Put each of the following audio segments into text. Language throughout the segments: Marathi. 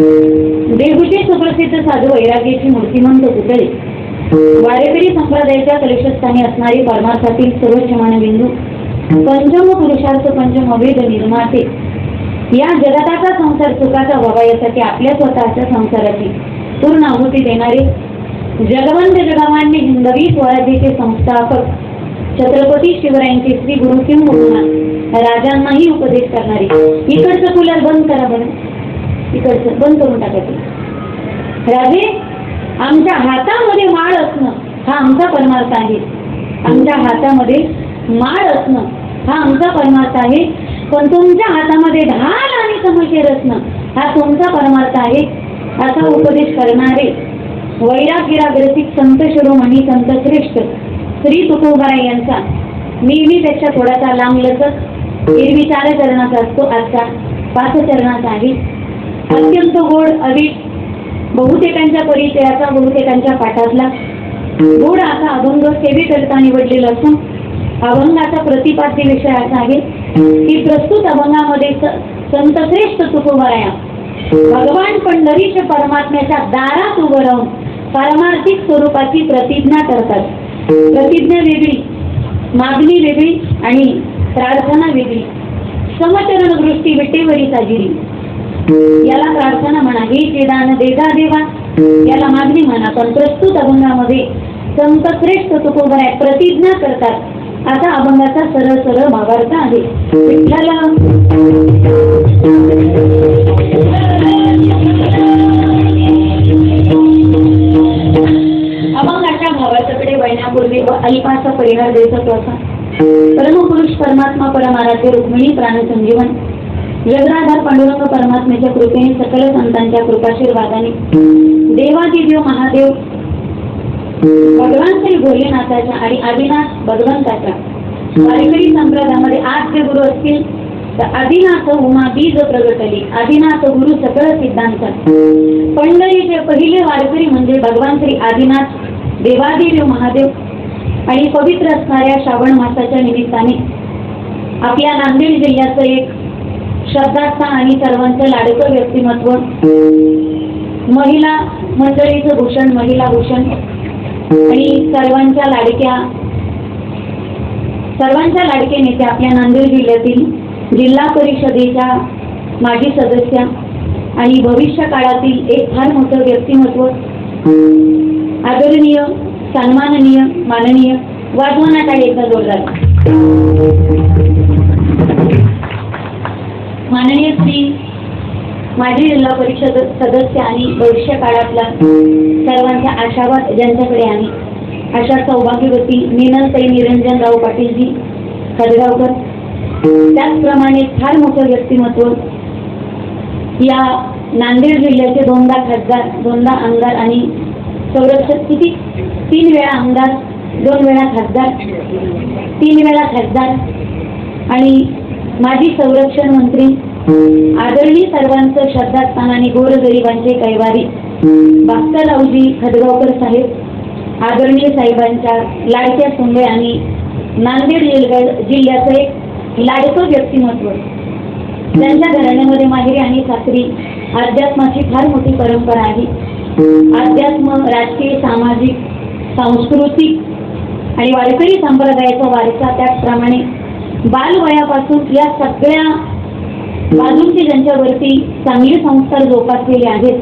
देशाचा सुप्रसिद्ध साधू वैराग्याची मूर्तिमंत पुतळे. वारेकरी संप्रदायाच्या कलेशस्थानी असणारी परमार्थातील सर्वोच्च मानबिंदू पंचम पुरुषार्थ पंचम अभेद निर्माते. या जगताचा संसार सुखाचा व्हावा यासाठी आपल्या स्वतःच्या संसाराची पूर्ण आहुती देणारे जगवंत जगमान्य हिंदवी स्वराज्याचे संस्थापक छत्रपती शिवरायांचे श्री गुरु किंबहुना राजांनाही उपदेश करणारे इकडचं कुलर बंद करा बरं. इकडचं बंद करून टाकायचं. राजे आमच्या हातामध्ये माळ असणं हा आमचा परमार्थ आहे. आमच्या हातामध्ये माळ असणं हा आमचा परमार्थ आहे. पण तुमच्या हातामध्ये ढाल आणि समशेर असणं हा तुमचा परमार्थ आहे. असा उपदेश करणारे वैराग्यराग्रसिक संत शिरोमणी संत श्रेष्ठ श्री तुकोबाराय यांचा नेहमीपेक्षा थोडासा लांब लचक एरवी चार चरणाचा असतो आजचा पाच चरणाचा आहे. अत्यंत गोड अधिक बहुतेकांच्या परिचयाचा बहुतेकांच्या पाठातला. गोड असा अभंग सेवेकरता निवडलेला असून अभंगाचा प्रतिपाद्य विषय असा आहे की प्रस्तुत अभंगामध्ये स- संत श्रेष्ठ तुकोबाराया भगवान पंढरीश परमात्म्याच्या दारात उभं राहून पारमार्थिक स्वरूपाची प्रतिज्ञा करतात. प्रतिज्ञा वेगळी मागणी वेगळी आणि प्रार्थना वेगळी. समचरण दृष्टी विटेवरी साजिरी. याला प्रार्थना म्हणा हे जे दान देगा देवा याला मागणी म्हणा पण प्रस्तुत अभंगामध्ये संत श्रेष्ठ तुकोबराय प्रतिज्ञा करतात. आता अभंगाचा सरळ सरळ भावार्थ आहे. अभंगाच्या भावाच्याकडे वळण्यापूर्वी अलिपाचा अल्पाचा परिहार देत असा परमपुरुष परमात्मा परमाराचे रुक्मिणी प्राणसंजीवन. जगराधार पांडुरंग परमात्म्याच्या कृपेने सकल संतांच्या कृपाशीर्वादाने देवादिदेव महादेव भगवान श्री भोलेनाथाच्या आणि आदिनाथ भगवंताच्या वारकरी संप्रदायामध्ये आठ जे गुरु असतील तर आदिनाथ उमा बीज प्रगटली. आदिनाथ गुरु सकळ सिद्धांत. पंढरीचे पहिले वारकरी म्हणजे भगवान श्री आदिनाथ देवादिदेव महादेव आणि पवित्र असणाऱ्या श्रावण मासाच्या निमित्ताने आपल्या नांदेड जिल्ह्याचं एक श्रद्धास्थान आणि सर्वांचं लाडकं व्यक्तिमत्व. महिला मंडळीचं भूषण महिला भूषण. आणि सर्वांच्या लाडक्या सर्वांच्या लाडके नेते आपल्या नांदेड जिल्ह्यातील जिल्हा परिषदेच्या माजी सदस्य आणि भविष्य काळातील एक फार मोठं व्यक्तिमत्व. आदरणीय सन्माननीय माननीय वाजवण्यात आले एकदा जोरदार. माननीय श्री माजी जिल्हा परिषद सदस्य आणि भविष्य काळातला सर्वांचा आशावाद ज्यांच्याकडे आहे अशा सौभाग्यवती मीनलताई निरंजनराव पाटीलजी खदगावकर त्याचप्रमाणे फार मोठं व्यक्तिमत्व या नांदेड जिल्ह्याचे दोनदा खासदार दोनदा आमदार आणि संरक्षक किती? तीन वेळा आमदार दोन वेळा खासदार तीन वेळा खासदार आणि माजी संरक्षण मंत्री आदरणीय सर्वांचं श्रद्धास्थान आणि गोरगरिबांचे कैवारी भास्कररावजी खदगावकर साहेब आदरणीय साहेबांच्या लाडक्या सुंबे आणि नांदेड जिल्ह्या जिल्ह्याचं एक लाडकं व्यक्तिमत्व. त्यांच्या घराण्यामध्ये माहेरी आणि सासरी अध्यात्माची फार मोठी परंपरा आहे. अध्यात्म राजकीय सामाजिक सांस्कृतिक आणि वारकरी संप्रदायाचा वारसा त्याचप्रमाणे बालवयापासून या सगळ्या बाजूंची ज्यांच्यावरती चांगले संस्कार जोपासलेले आहेत.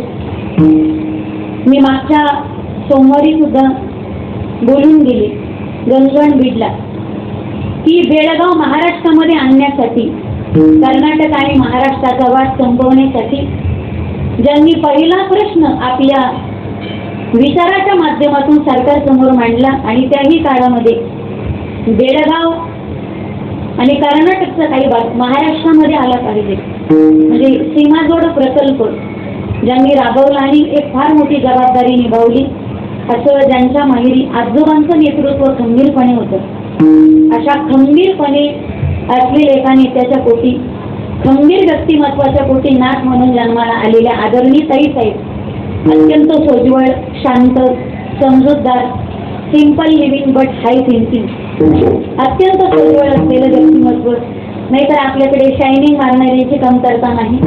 मी मागच्या सोमवारी सुद्धा बोलून गेले गंगण बीडला की बेळगाव महाराष्ट्रामध्ये आणण्यासाठी कर्नाटक आणि महाराष्ट्राचा वाद संपवण्यासाठी ज्यांनी पहिला प्रश्न आपल्या विचाराच्या माध्यमातून सरकारसमोर मांडला आणि त्याही काळामध्ये बेळगाव आणि कर्नाटकचा काही भाग महाराष्ट्रामध्ये आला पाहिजे. म्हणजे सीमाजोड प्रकल्प ज्यांनी राबवला आणि एक फार मोठी जबाबदारी निभावली असं ज्यांच्या माहेरी आजोबांचं नेतृत्व खंबीरपणे होतं. अशा खंबीरपणे असलेल्या एका नेत्याच्या पोटी खंबीर व्यक्तिमत्वाच्या पोटी नाथ म्हणून जन्माला आलेल्या आदरणीय ताई साहेब अत्यंत सोज्वळ शांत समजूतदार simple living but high thinking अत्यंत सोज्वळ असलेलं व्यक्तिमत्व. नाहीतर आपल्याकडे शायनिंग मारणाऱ्याची कमतरता नाही.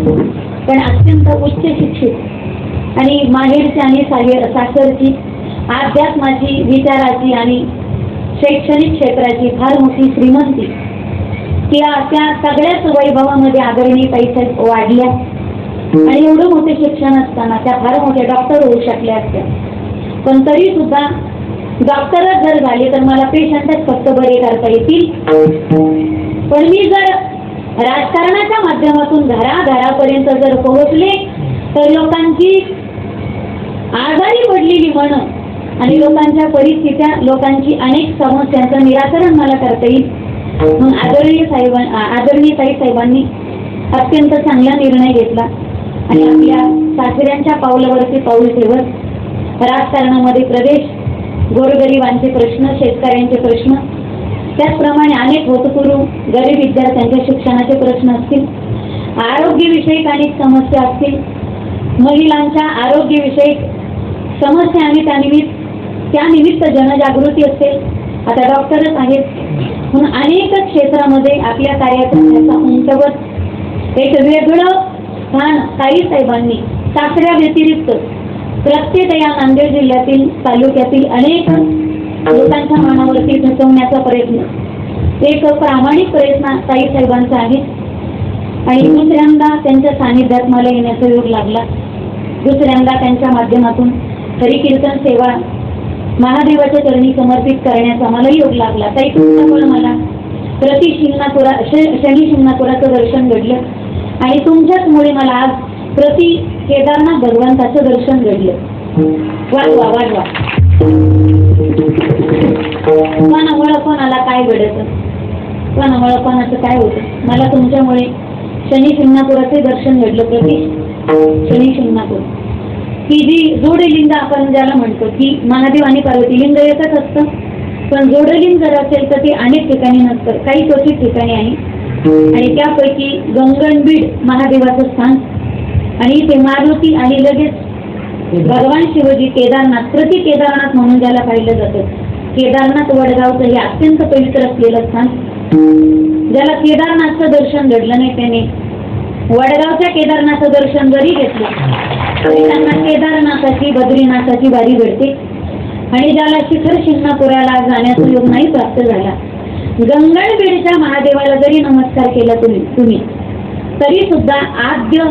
पण अत्यंत उच्च शिक्षित आणि माहेरची आणि साहेर सासरची अध्यात्माची विचाराची आणि शैक्षणिक क्षेत्राची फार मोठी श्रीमंती. त्या त्या सगळ्याच वैभवामध्ये आदरणीय पैशात वाढल्या. आणि एवढं मोठे शिक्षण असताना त्या फार मोठ्या डॉक्टर होऊ शकल्या असत्या. पण तरी सुद्धा डॉक्टरच जर झाले तर मला पेशंटच फक्त बरे करता येतील. पण मी जर राजकारणाच्या माध्यमातून घराघरापर्यंत जर पोहोचले तर लोकांची आजारी पडलेली मन आणि लोकांच्या परिस्थित्या लोकांची अनेक समस्यांचं निराकरण मला करता येईल. म्हणून आदरणीय साहेबां आदरणीय साई साहेबांनी अत्यंत चांगला निर्णय घेतला. आणि आपल्या सासऱ्यांच्या पावलावरती पाऊल ठेवत राजकारणामध्ये प्रदेश गोरगरिबांचे प्रश्न शेतकऱ्यांचे प्रश्न. त्याचप्रमाणे अनेक होतकरू गरीब विद्यार्थ्यांच्या शिक्षणाचे प्रश्न असतील. आरोग्यविषयक अनेक समस्या असतील. महिलांच्या आरोग्यविषयक समस्या आणि त्यानिमित्त त्यानिमित्त जनजागृती असेल. आता डॉक्टरच आहेत म्हणून अनेक क्षेत्रामध्ये आपल्या कार्यक्रमाचा उंचवत एक वेगळं स्थान साईसाहेबांनी सासऱ्या व्यतिरिक्त प्रत्येक या नांदेड जिल्ह्यातील तालुक्यातील अनेक लोकांच्या मनावरती ठसवण्याचा प्रयत्न. एक प्रामाणिक प्रयत्न ताई साहेबांचा आहे. आणि दुसऱ्यांदा त्यांच्या सानिध्यात मला येण्याचा योग लागला. दुसऱ्यांदा त्यांच्या माध्यमातून हरी कीर्तन सेवा महादेवाच्या चरणी समर्पित करण्याचा मला योग लागला. ताई तुमच्यामुळे मला प्रति शिंगणापुरा शनी शिंगणापुराचं दर्शन घडलं. आणि तुमच्याचमुळे मला आज प्रति केदारनाथ भगवंताचं दर्शन घडलं. वाढवा वाढवा कोणामुळं कोणाला काय घडत? कोणामुळं कोणाचं काय होतं? मला तुमच्यामुळे शनी शिंगणापुराचे दर्शन घडलं प्रति शनी शिंगणापूर. ही जी जोडलिंग आपण ज्याला म्हणतो की महादेव आणि पार्वती लिंग एकच असतं. पण जोडलिंग जर असेल तर ते अनेक ठिकाणी नसतं. काही क्वचित ठिकाणी आहे. आणि त्यापैकी गंगणबीड महादेवाचं स्थान आणि ते मारुती आणि लगेच. भगवान शिवजी केदारनाथ प्रति केदारनाथ म्हणून ज्याला पाहिलं जातं केदारनाथ वडगावचं हे अत्यंत पवित्र असलेलं स्थान. ज्याला केदारनाथचं दर्शन घडलं नाही त्याने. वडगावच्या केदारनाथचं दर्शन जरी घेतलं तरी त्यांना केदारनाथाची बद्रीनाथाची वारी घडते. आणि ज्याला शिखर शिंगणापुराला जाण्याचा योग नाही प्राप्त झाला गंगणबीडच्या महादेवाला जरी नमस्कार केला तुम्ही तुम्ही तरी सुद्धा आद्य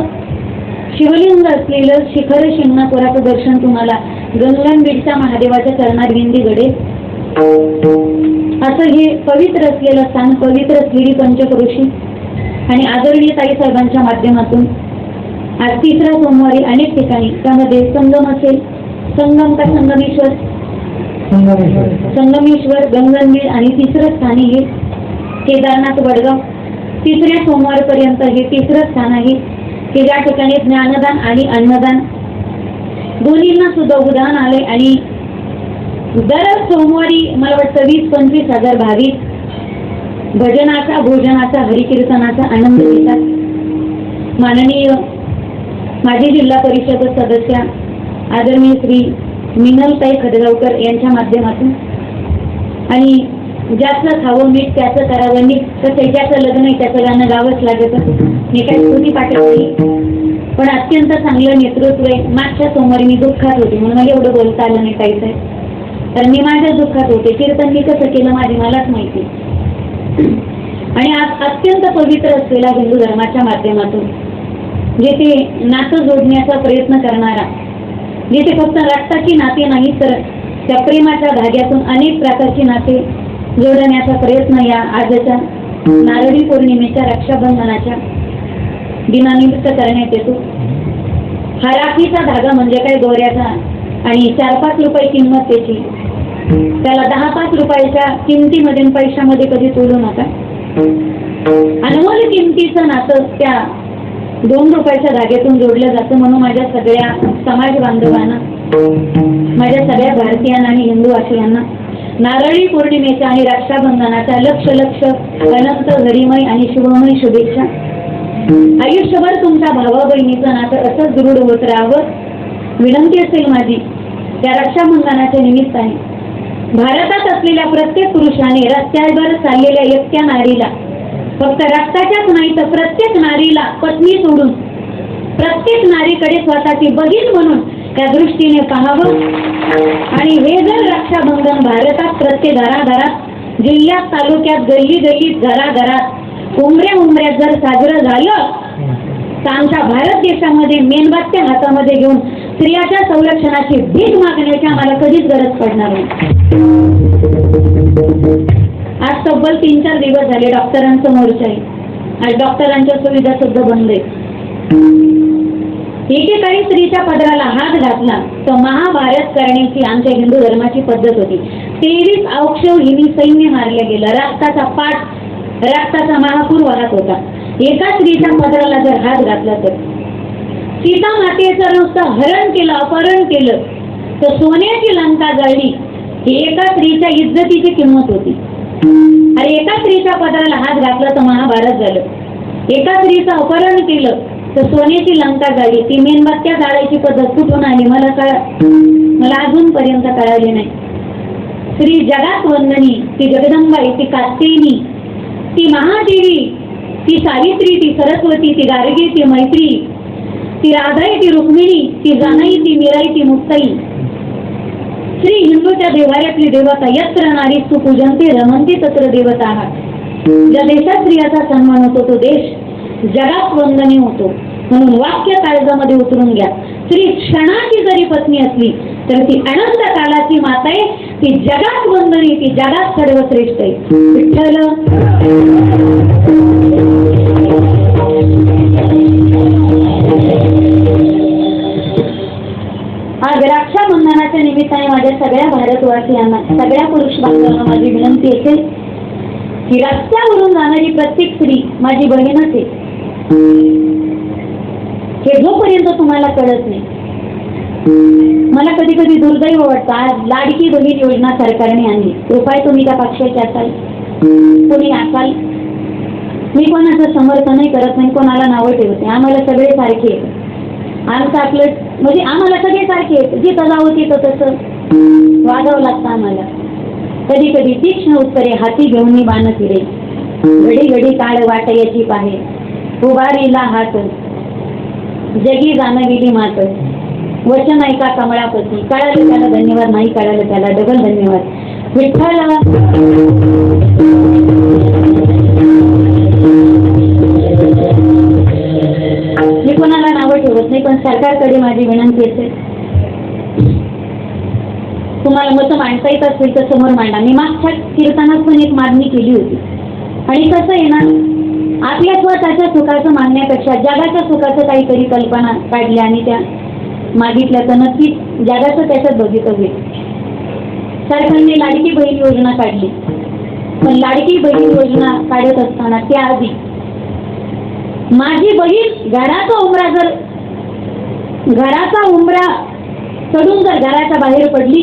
शिवलिंग असलेलं शिखर शिंगणापुराचं दर्शन तुम्हाला गंगणबीडच्या महादेवाच्या चरणात विंदी घडेल असं हे पवित्र असलेलं स्थान पवित्र असलेली पंचक्रोशी आणि आदरणीय ताई साहेबांच्या माध्यमातून आज तिसरा सोमवारी अनेक ठिकाणी त्यामध्ये संगम असेल. संगम का संगमेश्वर? संगमेश्वर गंगनबीड आणि तिसरं स्थान हे केदारनाथ वडगाव. तिसऱ्या सोमवारपर्यंत हे तिसरं स्थान आहे. की ज्या ठिकाणी ज्ञानदान आणि अन्नदान दोन्हींना सुद्धा उदाहरण आले आणि दर सोमवारी मला वाटतं वीस पंचवीस हजार भाविक भजनाचा भोजनाचा हरिकीर्तनाचा आनंद घेतात. माननीय माजी जिल्हा परिषद सदस्य आदरणीय श्री मिनलताई खडगावकर यांच्या माध्यमातून आणि ज्याचं खावं मीठ त्याचं करावं नीट तर त्याच्याचं लग्न आहे त्याचं गाणं गावंच लागत. मी काही कृती पाठवली? पण अत्यंत चांगलं नेतृत्व आहे. मागच्या सोमवारी मी दुःखात होते म्हणून मला एवढं बोलता आलं नाही काहीच तर मी माझ्या दुःखात होते. कीर्तन मी कसं केलं माझी मलाच माहिती आणि आज अत्यंत पवित्र असलेला हिंदू धर्माच्या माध्यमातून जेथे नातं जोडण्याचा प्रयत्न करणारा जेथे फक्त रक्ताची नाते नाही तर त्या प्रेमाच्या धाग्यातून अनेक प्रकारची नाते जोडण्याचा प्रयत्न या आजच्या नारळी पौर्णिमेच्या रक्षाबंधनाच्या दिनानिमित्त करण्यात येतो. हा राखीचा धागा म्हणजे काय दोऱ्याचा आणि चार पाच रुपये किंमत त्याची. त्याला दहा पाच रुपयाच्या किमतीमध्ये पैशामध्ये कधी तोडू नका. अनमोल किमतीचं नातं त्या दोन रुपयाच्या धाग्यातून जोडलं जातं म्हणून माझ्या सगळ्या समाज बांधवांना माझ्या सगळ्या भारतीयांना आणि हिंदू वासियांना नारळी पौर्णिमेच्या आणि रक्षाबंधनाच्या लक्ष लक्ष अनंत घरीमय आणि शुभमय शुभेच्छा. आयुष्यभर तुमच्या भावा बहिणीचं नातं असंच दृढ होत राहावं? विनंती असेल माझी. त्या रक्षाबंधनाच्या निमित्ताने. भारतात असलेल्या प्रत्येक पुरुषाने रस्त्यावर चाललेल्या एकट्या नारीला फक्त रक्ताच्याच नाही तर प्रत्येक नारीला पत्नी सोडून प्रत्येक नारीकडे स्वतःची बहीण म्हणून त्या दृष्टीने पाहावं. आणि हे जर रक्षाबंधन भारतात प्रत्येक घराघरात जिल्ह्यात तालुक्यात गल्ली गल्लीत घराघरात उमऱ्या उमऱ्या जर साजरं झालं तर आमच्या भारत देशामध्ये मेणबत्त्या हातामध्ये घेऊन स्त्रियाच्या संरक्षणाची भीक मागण्याची आम्हाला कधीच गरज पडणार नाही. आज तब्बल तीन चार दिवस झाले डॉक्टरांचं मोर्चा आहे आज डॉक्टरांच्या सुविधा सुद्धा बंद आहे एकेकाळी स्त्रीच्या पदराला हात घातला तर महाभारत करण्याची आमच्या हिंदू धर्माची पद्धत होती. तेवीस औक्षहिनी सैन्य मारल्या गेलं रक्ताचा पाठ रक्ताचा महापूर वाहत होता. एका स्त्रीच्या पदराला जर हात घातला तर? सीता मातेचं नुसतं हरण केलं अपहरण केलं. तर सोन्याची लंका जळली. ही एका स्त्रीच्या इज्जतीची किंमत होती. आणि एका स्त्रीच्या पदराला हात घातला तर महाभारत झालं. एका स्त्रीचं अपहरण केलं तर सोन्याची लंका जाळी ती मेणबत्त्या जाळायची पद्धत कुठून आली? मला कळ मला अजूनपर्यंत कळाली नाही. श्री जगात वंदनी ती जगदंबाई ती कात्यायनी ती महादेवी ती सावित्री ती सरस्वती ती गार्गी ती मैत्री ती राधाई ती रुक्मिणी ती जानाई ती मिराई ती मुक्ताई. श्री हिंदूच्या देवाऱ्यातली देवता यत्र नारी सुपूजनते रमनते तत्र देवता. ज्या देशात स्त्रियाचा सन्मान होतो तो देश जगात वंदने होतो. म्हणून वाक्य काळजामध्ये उतरून घ्या. स्त्री क्षणाची जरी पत्नी असली तर ती अनंत कालाची माता आहे. ती जगात वंदनी ती जगात सर्वश्रेष्ठ आहे. विठ्ठल. आज रक्षाबंधनाच्या निमित्ताने माझ्या सगळ्या भारतवासियांना सगळ्या पुरुष बांधवांना माझी विनंती असेल की रस्त्यावरून जाणारी प्रत्येक स्त्री माझी बहीणच आहे. हे जोपर्यंत तुम्हाला कळत नाही. मला कधी कधी दुर्दैव वाटतं आज लाडकी बहीण योजना सरकारने आणली. कृपया तुम्ही त्या पक्षाचे असाल? कोणी असाल? मी कोणाचं समर्थनही करत नाही कोणाला नावं ठेवते आम्हाला सगळे सारखे आहेत. आमचं आपलं म्हणजे आम्हाला सगळे सारखे आहेत. जिथं जावं तिथं तसं. वागावं लागतं आम्हाला. कधी कधी तीक्ष्ण उत्तरे हाती घेऊन मी बाण फिरे घडी घडी काळ वाट याची पाहे. उभारीला हात. जगी जाणविली मात वचन ऐका कमळापती? कळालं त्याला धन्यवाद नाही कळालं त्याला डबल धन्यवाद. विठ्ठल मी कोणाला नावं ठेवत नाही पण सरकारकडे माझी विनंती असेल तुम्हाला मतं मांडता येत असेल तर समोर मांडा. मी मागच्या कीर्तनात पण एक मागणी केली होती. आणि कसं आहे ना आपल्या स्वतःच्या सुखाचं मागण्यापेक्षा जगाच्या सुखाचं काहीतरी कल्पना काढल्या आणि त्या मागितल्या तर नक्कीच जगाचं त्याच्यात बघितलं होईल. सरकारने लाडकी बहीण योजना काढली. पण लाडकी बहीण योजना काढत असताना त्याआधी माझी बहीण घराचा उमरा जर घराचा उमरा चढून जर घराच्या बाहेर पडली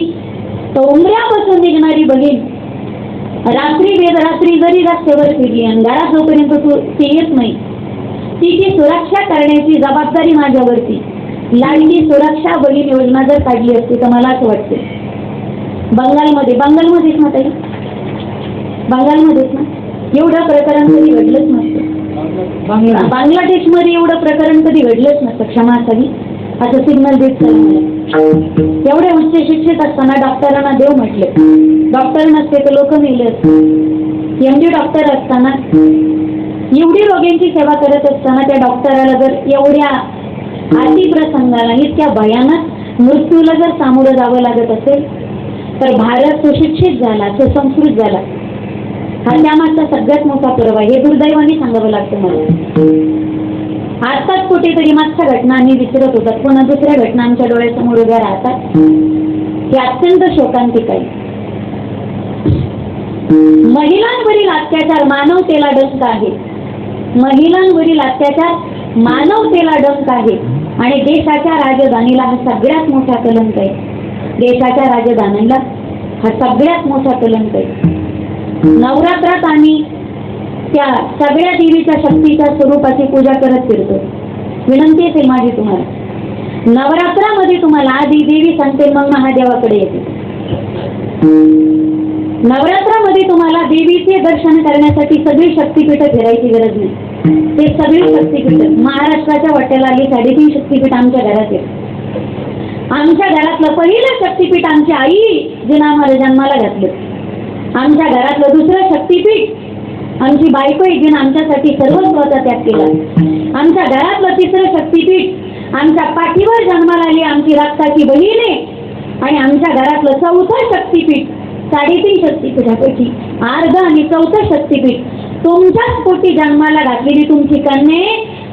तर उमऱ्यापासून निघणारी बहीण रात्री बेदरात्री जरी रस्त्यावर फिरली आणि घरात जोपर्यंत तू ती येत नाही तिची सुरक्षा करण्याची जबाबदारी माझ्यावरती. लाडकी सुरक्षा बहीण योजना जर काढली असती तर मला असं वाटते. बंगालमध्ये बंगालमध्येच ना ताई? बंगालमध्येच ना? एवढं प्रकरण कधी घडलंच नसतं. बांगला बांगलादेशमध्ये एवढं प्रकरण कधी घडलंच नसतं. क्षमा असावी असं सिग्नल देत चालू मला एवढे उच्च शिक्षित असताना डॉक्टरांना देव म्हटले. डॉक्टर नसते तर लोक मेले असते. एम डी डॉक्टर असताना एवढी रोग्यांची सेवा करत असताना त्या डॉक्टराला जर एवढ्या अतिप्रसंगाला इतक्या भयानक मृत्यूला जर सामोरं जावं लागत असेल तर भारत सुशिक्षित झाला सुसंस्कृत झाला. हा त्यामागचा सगळ्यात मोठा पर्व आहे. हे दुर्दैवाने सांगावं लागतं मला. आताच कुठेतरी मागच्या घटना आम्ही विसरत होतात पुन्हा दुसऱ्या घटना आमच्या डोळ्यासमोर उभ्या राहतात. हे अत्यंत शोकांतिक आहे. महिलांवरील अत्याचार मानवतेला डंक आहे. महिलांवरील अत्याचार मानवतेला डंक आहे. आणि देशाच्या राजधानीला हा सगळ्यात मोठा कलंक आहे. देशाच्या राजधानीला हा सगळ्यात मोठा कलंक आहे. नवरात्रात आम्ही त्या सगळ्या देवीच्या शक्तीच्या स्वरूपाची पूजा करत फिरतो. विनंती असेल माझी तुम्हाला. नवरात्रामध्ये तुम्हाला आधी देवी सांगते मग महादेवाकडे येते. नवरात्रामध्ये तुम्हाला देवीचे दर्शन करण्यासाठी सगळी शक्तीपीठ फिरायची गरज नाही. ते सगळी शक्तीपीठ महाराष्ट्राच्या वाट्याला आली साडेतीन शक्तीपीठ आमच्या घरात येत. आमच्या घरातलं पहिलं शक्तीपीठ आमची आई जिना आम्हाला जन्माला घातलं. आमच्या घरातलं दुसरं शक्तीपीठ आमची बायको आहे आमच्यासाठी सर्व स्वतः त्याग केला. आमच्या घरातलं तिसरं शक्तीपीठ आमच्या पाठीवर जन्माला आली आमची रक्ताची बहीण आहे आणि आमच्या घरातलं चौथं शक्तीपीठ साडेतीन शक्तीपीठापैकी अर्ध आणि चौथं शक्तीपीठ. तुमच्याच पोटी जन्माला घातलेली तुमची कन्ये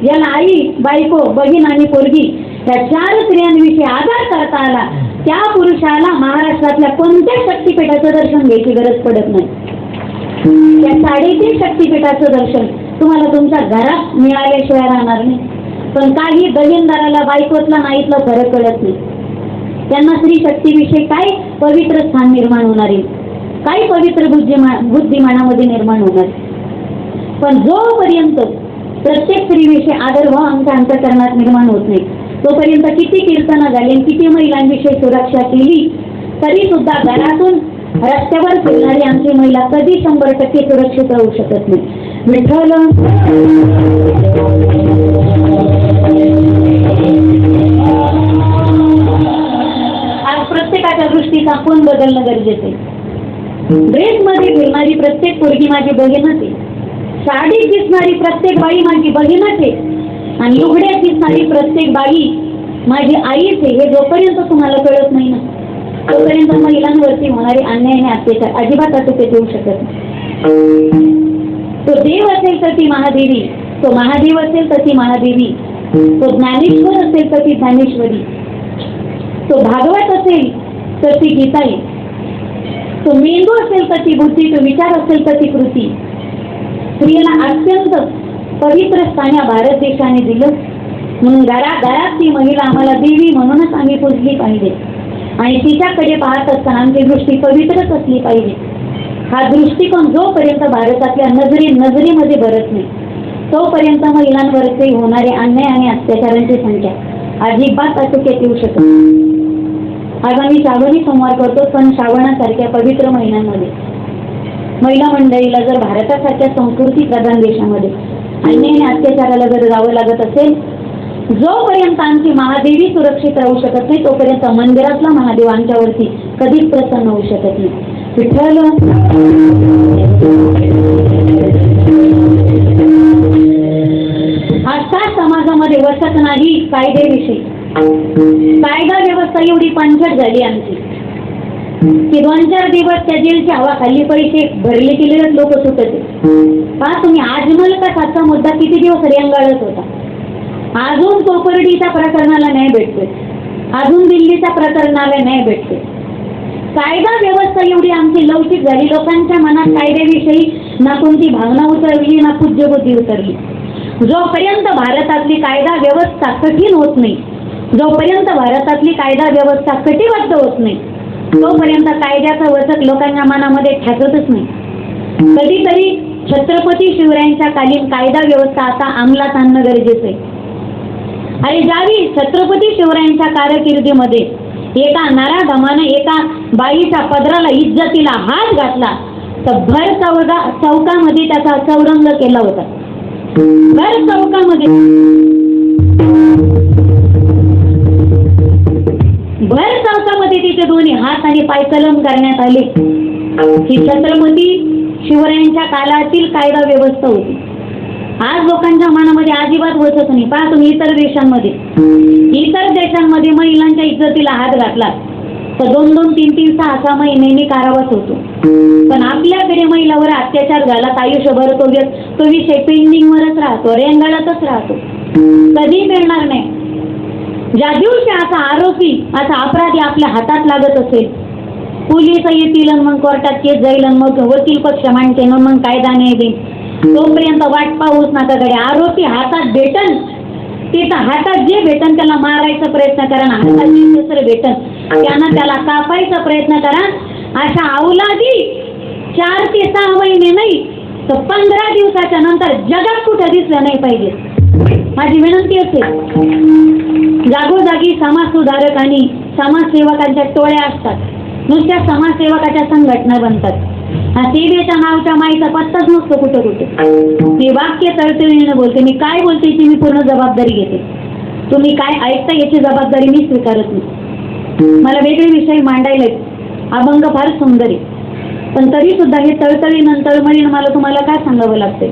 ज्याला आई बायको बहीण आणि पोरगी त्या चार स्त्रियांविषयी आधार करता आला त्या पुरुषाला महाराष्ट्रातल्या कोणत्याच शक्तीपीठाचं दर्शन घ्यायची गरज पडत नाही. त्या साडेतीन शक्तीपीठाचं दर्शन तुम्हाला तुमच्या घरात मिळाल्याशिवाय राहणार नाही. पण काही दलिंदाराला बायकोतला नाहीतला फरक कळत नाही. त्यांना स्त्री शक्तीविषयी काय पवित्र स्थान निर्माण होणार आहे? काय पवित्र बुद्धिमा बुद्धिमानामध्ये निर्माण होणार पण जोपर्यंत प्रत्येक स्त्रीविषयी आदर व आमच्या अंतकरणात निर्माण होत नाही तोपर्यंत किती कीर्तनं झाली आणि किती महिलांविषयी सुरक्षा केली तरी सुद्धा घरातून रस्त्यावर फिरणारी आमची महिला कधी शंभर टक्के सुरक्षित राहू शकत नाही. विठ्ठल. आज प्रत्येकाच्या दृष्टीचा कोण बदलणं गरजेचं आहे? ड्रेसमध्ये फिरणारी प्रत्येक पोरगी माझी बहीणच आहे. साडी दिसणारी प्रत्येक बाई माझी बहीणच आहे. आणि लुगड्यात दिसणारी प्रत्येक बाई माझी आईच आहे. हे जोपर्यंत तुम्हाला कळत नाही ना. तोपर्यंत महिलांवरती होणारे अन्याय आणि अत्याचार अजिबात असं ते देऊ शकत तो देव असेल तर ती महादेवी तो महादेव असेल तर ती महादेवी तो ज्ञानेश्वर असेल तर ती ज्ञानेश्वरी तो भागवत असेल तर ती गीताई तो मेंदू असेल तर ती बुद्धी तो विचार असेल तर ती कृती. स्त्रियांना अत्यंत पवित्र स्थान या भारत देशाने दिलं. म्हणून घराघरात ती महिला आम्हाला देवी म्हणूनच आम्ही पुजली पाहिजे. आणि तिच्याकडे पाहत असताना आमची दृष्टी पवित्रच असली पाहिजे हा दृष्टिकोन जोपर्यंत भारतातल्या नजरे नजरेमध्ये भरत नाही तोपर्यंत महिलांवरचे होणारे अन्याय आणि अत्याचारांची संख्या अजिबात अटोक्यात येऊ शकत नाही. आज आम्ही श्रावणी सोमवार करतो पण श्रावणासारख्या पवित्र महिन्यांमध्ये महिला मंडळीला जर भारतासारख्या संस्कृती प्रधान देशामध्ये अन्याय आणि अत्याचाराला जर जावं लागत असेल जोपर्यंत आमची महादेवी सुरक्षित राहू शकत नाही तोपर्यंत मंदिरातला महादेव आमच्यावरती कधीच प्रसन्न होऊ शकत नाही. विठ्ठल. आजकाल समाजामध्ये वसत नाही कायद्याविषयी कायदा व्यवस्था एवढी पंचट झाली आमची. की दोन चार दिवस त्या जेलच्या हवा खाल्ली पैसे भरले गेलेच लोक सुटत पहा तुम्ही आजमल का मुद्दा किती दिवस रेंगाळत होता? अजून कोपर्डीच्या प्रकरणाला न्याय भेटतोय. अजून दिल्लीच्या प्रकरणाला न्याय भेटतोय. कायदा व्यवस्था एवढी आमची लवचिक झाली. लोकांच्या मनात कायद्याविषयी ना कोणती भावना उतरली ना पूज्यबुद्धी उतरली. जोपर्यंत भारतातली कायदा व्यवस्था कठीण होत नाही जोपर्यंत भारतातली कायदा व्यवस्था कटिबद्ध होत नाही तोपर्यंत कायद्याचं वचक लोकांच्या मनामध्ये ठेकतच नाही. कधीतरी छत्रपती शिवरायांच्या कालीन कायदा व्यवस्था आता अंमलात आणणं गरजेचं आहे. आणि ज्यावेळी छत्रपती शिवरायांच्या कारकिर्दीमध्ये एका नराधमानं एका बाईच्या पदराला इज्जतीला हात घातला तर भर चौदा चौकामध्ये त्याचा चौरंग केला होता. भर चौकामध्ये. भर चौकामध्ये तिचे दोन्ही हात आणि पाय कलम करण्यात आले. ही छत्रपती शिवरायांच्या कालातील कायदा व्यवस्था होती. आज लोकांच्या मनामध्ये अजिबात बसत नाही. पहा तुम्ही इतर देशांमध्ये. इतर देशांमध्ये महिलांच्या इज्जतीला हात घातला. तर दोन दोन तीन तीन सहा सहा महिन्यांनी कारावास होतो. पण आपल्याकडे महिलावर अत्याचार झाला आयुष्यभर तो व्य- तो विषय पेंडिंगवरच राहतो रेंगाळतच राहतो. कधी मिळणार नाही. ज्या दिवशी असा आरोपी असा अपराधी आपल्या हातात लागत असेल पोलीस येतील मग कोर्टात केस जाईल मग वकील पक्ष मांडते मग कायदा नाही देईल तोपर्यंत वाट पाहूच नका कडे आरोपी हातात भेटन. तिथं हातात जे भेटन त्याला मारायचा प्रयत्न करा हातात जे शस्त्र भेटन त्यांना त्याला कापायचा प्रयत्न करा. अशा अवलादी चार ते सहा महिने नाही तर पंधरा दिवसाच्या नंतर जगात कुठं दिसलं नाही पाहिजे. माझी विनंती असेल जागोजागी समाज सुधारक आणि समाजसेवकांच्या टोळ्या असतात. नुसत्या समाजसेवकाच्या संघटना बनतात. हा नावच्या माईचा पत्ताच नसतो कुठं कुठे. मी वाक्य तळतळीने बोलते. मी काय बोलते याची मी पूर्ण जबाबदारी घेते. तुम्ही काय ऐकता याची जबाबदारी मी स्वीकारत नाही. मला वेगळे विषय मांडायला आहेत. अभंग फार सुंदर आहे. पण तरी सुद्धा हे तळतळीनं तळमळीनं मला तुम्हाला काय सांगावं लागतंय?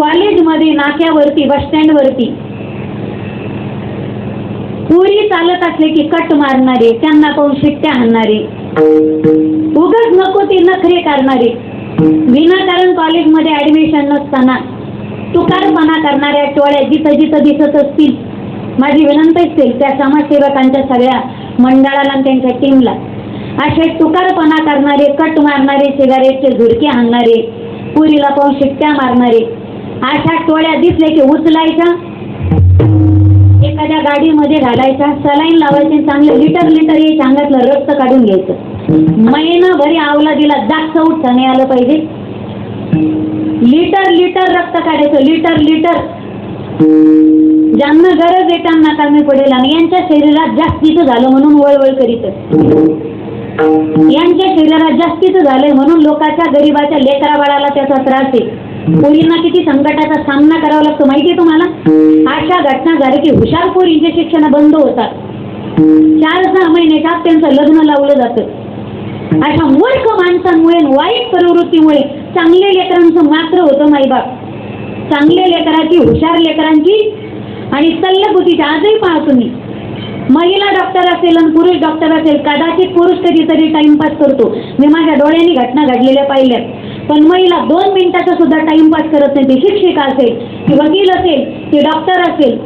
कॉलेजमध्ये नाक्यावरती बस स्टँडवरती पुरी चालत असले की कट मारणारे त्यांना पाहून शिट्ट्या आणणारे उगाच नको ते नखरे करणारे. विनाकारण कॉलेजमध्ये ऍडमिशन नसताना तुकारपणा करणाऱ्या टोळ्या जिथं जिथं दिसत असतील माझी विनंती असेल त्या समाजसेवकांच्या सगळ्या मंडळाला आणि त्यांच्या टीमला असे तुकारपणा करणारे कट मारणारे सिगारेटचे झुडके आणणारे पुरीला पाहून शिट्ट्या मारणारे अशा टोळ्या दिसले की उचलायच्या एखाद्या गाडीमध्ये घालायचा सलाईन लावायचे चांगलं लिटर लिटर हे अंगातलं रक्त काढून घ्यायचं. महिनाभरी आवला दिला जास्त उठता नाही आलं पाहिजे. लिटर लिटर रक्त काढायचं लिटर लिटर. ज्यांना गरज आहे त्यांना कमी पडेल आणि यांच्या शरीरात जास्तीचं झालं म्हणून वळवळ करीत. यांच्या शरीरात जास्तीचं झालंय म्हणून लोकांच्या गरीबाच्या लेकरा बाळाला त्याचा त्रास आहे. मुलींना किती संकटाचा सामना करावा लागतो माहिती आहे तुम्हाला? अशा घटना झाल्या की हुशार पोरींचे शिक्षण बंद होतात. चार सहा महिन्याच्या त्यांचं लग्न लावलं जातं. अशा मूर्ख माणसांमुळे वाईट प्रवृत्तीमुळे चांगल्या लेकरांचं मात्र होतं माईबाप चांगल्या लेकराची हुशार लेकरांची आणि सल्लबुद्धीची आजही पाहतो तुम्ही. महिला डॉक्टर असेल आणि पुरुष डॉक्टर असेल कदाचित पुरुष कधीतरी टाइमपास करतो. मी माझ्या डोळ्यांनी घटना घडलेल्या पाहिल्यात पण महिला दोन मिनिटाचा सुद्धा टाइमपास करत नाही. ती शिक्षिका असेल ती वकील असेल ती डॉक्टर असेल.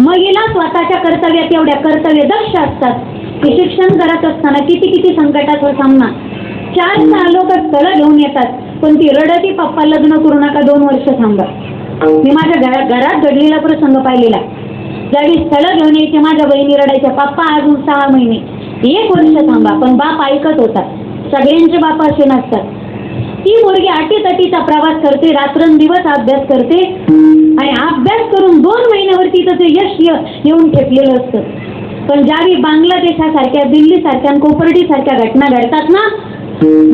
महिला स्वतःच्या कर्तव्यात एवढ्या कर्तव्य दक्ष असतात. की शिक्षण करत असताना किती किती संकटाचा सामना. चार सहा लोक स्थळ घेऊन येतात पण ती रडती पप्पा लग्न करू नका दोन वर्ष थांबा. मी माझ्या घरा घरात घडलेला प्रसंग पाहिलेला ज्यावेळी स्थळ घेऊन यायचे माझ्या बहिणी रडायच्या पप्पा अजून सहा महिने. एक वर्ष थांबा पण बाप ऐकत होता. सगळ्यांचे बाप असे नसतात. ती मुलगी अटीतटीचा प्रवास करते रात्रंदिवस अभ्यास करते. आणि अभ्यास करून दोन महिन्यावरती तिचं ते यश येऊन ठेपलेलं असतं. पण ज्यावेळी बांगलादेशासारख्या दिल्लीसारख्या कोपर्डी कोपर्डीसारख्या घटना घडतात ना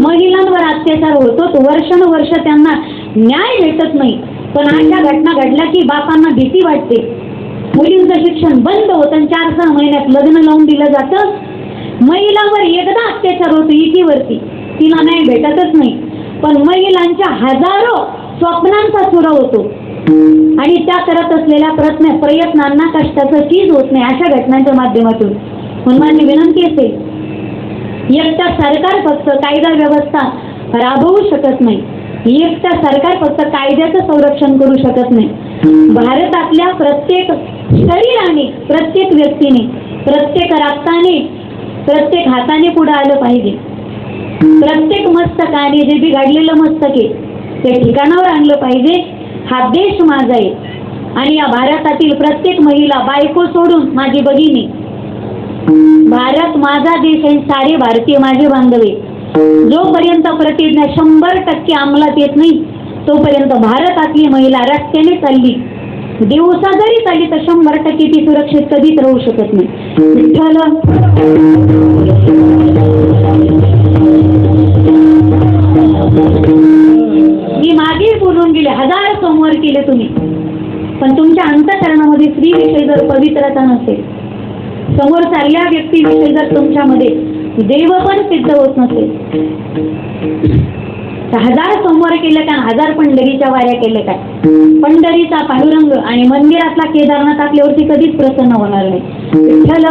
महिलांवर अत्याचार होतो तो वर्षानुवर्ष त्यांना न्याय भेटत नाही. पण अशा घटना घडल्या की बापांना भीती वाटते. मुलींचं शिक्षण बंद होतं आणि चार सहा महिन्यात लग्न लावून दिलं जातं. महिलांवर एकदा अत्याचार होतो इकीवरती तिला न्याय भेटतच नाही. पण महिलांच्या हजारो स्वप्नांचा चुरा होतो. आणि त्या करत असलेल्या प्रयत्न प्रयत्नांना कष्टाचं चीज होत नाही अशा घटनांच्या माध्यमातून. म्हणून माझी विनंती असेल एकटा सरकार फक्त कायदा व्यवस्था राबवू शकत नाही. एकटा सरकार फक्त कायद्याचं संरक्षण करू शकत नाही. भारतातल्या प्रत्येक शरीराने प्रत्येक व्यक्तीने प्रत्येक रक्ताने प्रत्येक हाताने पुढे आलं पाहिजे. प्रत्येक मस्तकाने जे बिघडलेलं मस्तक आहे ते ठिकाणावर आणलं पाहिजे. हा देश माझा आहे. आणि या भारतातील प्रत्येक महिला बायको सोडून माझी भगिनी भारत माझा देश आहे सारे भारतीय माझे बांधवे जोपर्यंत प्रतिज्ञा शंभर टक्के अंमलात येत नाही तोपर्यंत भारतातली महिला रस्त्याने चालली. दिवसा जरी चाली तर शंभर टक्के ती सुरक्षित कधीच राहू शकत नाही. मी मागे बोलून गेले हजार सोमवार केले तुम्ही. पण तुमच्या अंतकरणामध्ये स्त्री विषय जर पवित्रता नसेल समोर चालल्या व्यक्तीविषयी जर तुमच्यामध्ये देव पण सिद्ध होत नसेल. हजार सोमवार केले काय? हजार पंढरीच्या वाऱ्या केले काय? पंढरीचा पांडुरंग आणि मंदिरातला केदारनाथ आपल्यावरती कधीच प्रसन्न होणार नाही. विठ्ठल